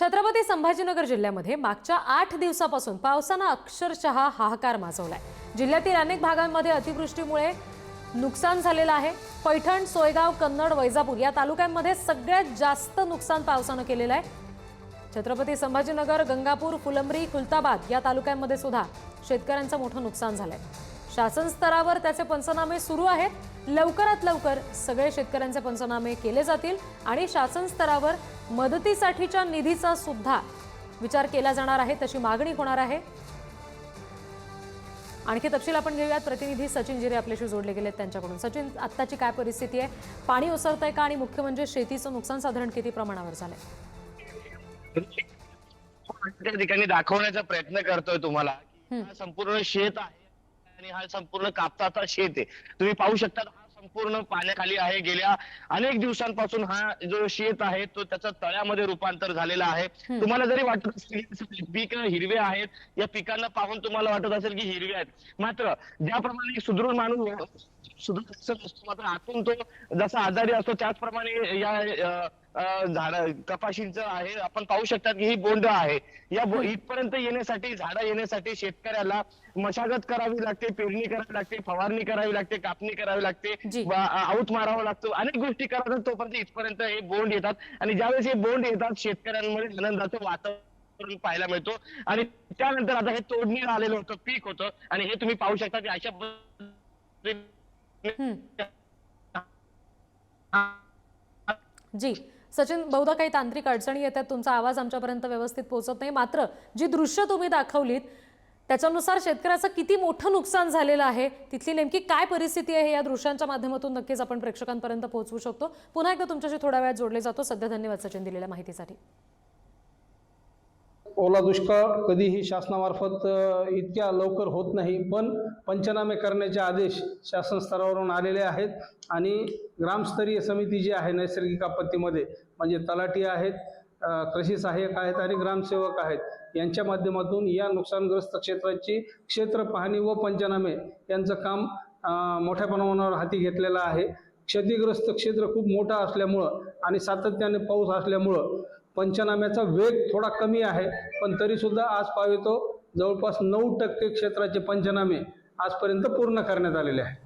छत्रपती संभाजीनगर जिल्ह्यामध्ये मागच्या आठ दिवसापासून पावसानं अक्षरशः हाहाकार माजवलाय. जिल्ह्यातील अनेक भागांमध्ये अतिवृष्टीमुळे नुकसान झालेलं आहे. पैठण सोयगाव कन्नड वैजापूर या तालुक्यांमध्ये सगळ्यात जास्त नुकसान पावसानं केलेलं आहे. छत्रपती संभाजीनगर गंगापूर फुलंब्री खुलताबाद या तालुक्यांमध्ये सुद्धा शेतकऱ्यांचं मोठं नुकसान झालंय. शासन स्तरावर त्याचे पंचनामे सुरू आहेत. लवकरात लवकर सगळे शेतकऱ्यांचे पंचनामे केले जातील आणि शासन स्तरावर मदतीसाठीच्या निधीचा सुद्धा विचार केला जाणार आहे तशी मागणी होणार आहे. आणखी तपशील आपण घेऊयात. प्रतिनिधी सचिन जिरे आपल्याशी जोडले गेलेत त्यांच्याकडून. सचिन आत्ताची काय परिस्थिती आहे? पाणी ओसरतंय का आणि मुख्य म्हणजे शेतीचं नुकसान साधारण किती प्रमाणावर झालंय? त्या ठिकाणी दाखवण्याचा प्रयत्न करतोय तुम्हाला. हा संपूर्ण शेत आहे. आणि हा संपूर्ण कापसाचा शेत आहे. तुम्ही पाहू शकता हा संपूर्ण पाण्याखाली आहे गेल्या अनेक दिवसांपासून हा जो शेत आहे तो त्याचा तळ्यामध्ये रूपांतर झालेला आहे. तुम्हाला जरी वाटत असेल की पीक हिरवे आहेत या पिकांना पाहून तुम्हाला वाटत असेल की हिरवे आहेत. मात्र ज्याप्रमाणे सुदृढ माणूस सुदृढ असतो मात्र आतून तो जसा आजारी असतो त्याचप्रमाणे या झाड कपाशींचं आहे. आपण पाहू शकता की ही बोंड आहे. या बो- इथपर्यंत येण्यासाठी झाडं येण्यासाठी शेतकऱ्याला मशागत करावी लागते पेरणी करावी लागते फवारणी करावी लागते कापणी करावी लागते जी. वा- आऊत मारावा लागतो. अनेक गोष्टी करतात तोपर्यंत इथपर्यंत हे बोंड येतात. आणि ज्यावेळेस हे बोंड येतात शेतकऱ्यांमध्ये आनंदाचं वातावरण पाहायला मिळतो. आणि त्यानंतर आता हे तोडणी आलेलं होतं पीक होतं. आणि हे तुम्ही पाहू शकता की अशा पद्धतीने हम्म. जी. सचिन बहुधा काही तांत्रिक अडचणी येतात तुमचा आवाज आमच्यापर्यंत व्यवस्थित पोहोचत नाही. मात्र जी दृश्य तुम्ही दाखवलीत त्याच्यानुसार शेतकऱ्याचं किती मोठं नुकसान झालेलं आहे तिथली नेमकी काय परिस्थिती आहे या दृश्यांच्या माध्यमातून नक्कीच आपण प्रेक्षकांपर्यंत पोहोचवू शकतो. पुन्हा एकदा तुमच्याशी थोड्या वेळात जोडले जातो. सध्या धन्यवाद सचिन दिलेल्या माहितीसाठी. ओला दुष्काळ कधीही शासनामार्फत इतक्या लवकर होत नाही पण पंचनामे करण्याचे आदेश शासन स्तरावरून आलेले आहेत आणि ग्रामस्तरीय समिती जी आहे नैसर्गिक आपत्तीमध्ये म्हणजे तलाठी आहेत कृषी सहाय्यक आहेत आणि ग्रामसेवक आहेत यांच्या माध्यमातून या नुकसानग्रस्त क्षेत्राची क्षेत्र पाहणी व पंचनामे यांचं काम मोठ्या प्रमाणावर हाती घेतलेलं आहे. क्षतिग्रस्त क्षेत्र खूप मोठं असल्यामुळं आणि सातत्याने पाऊस असल्यामुळं पंचनाम्याचा वेग थोडा कमी आहे पण तरीसुद्धा आज पावितो जवळपास नऊ टक्के क्षेत्राचे पंचनामे आजपर्यंत पूर्ण करण्यात आलेले आहे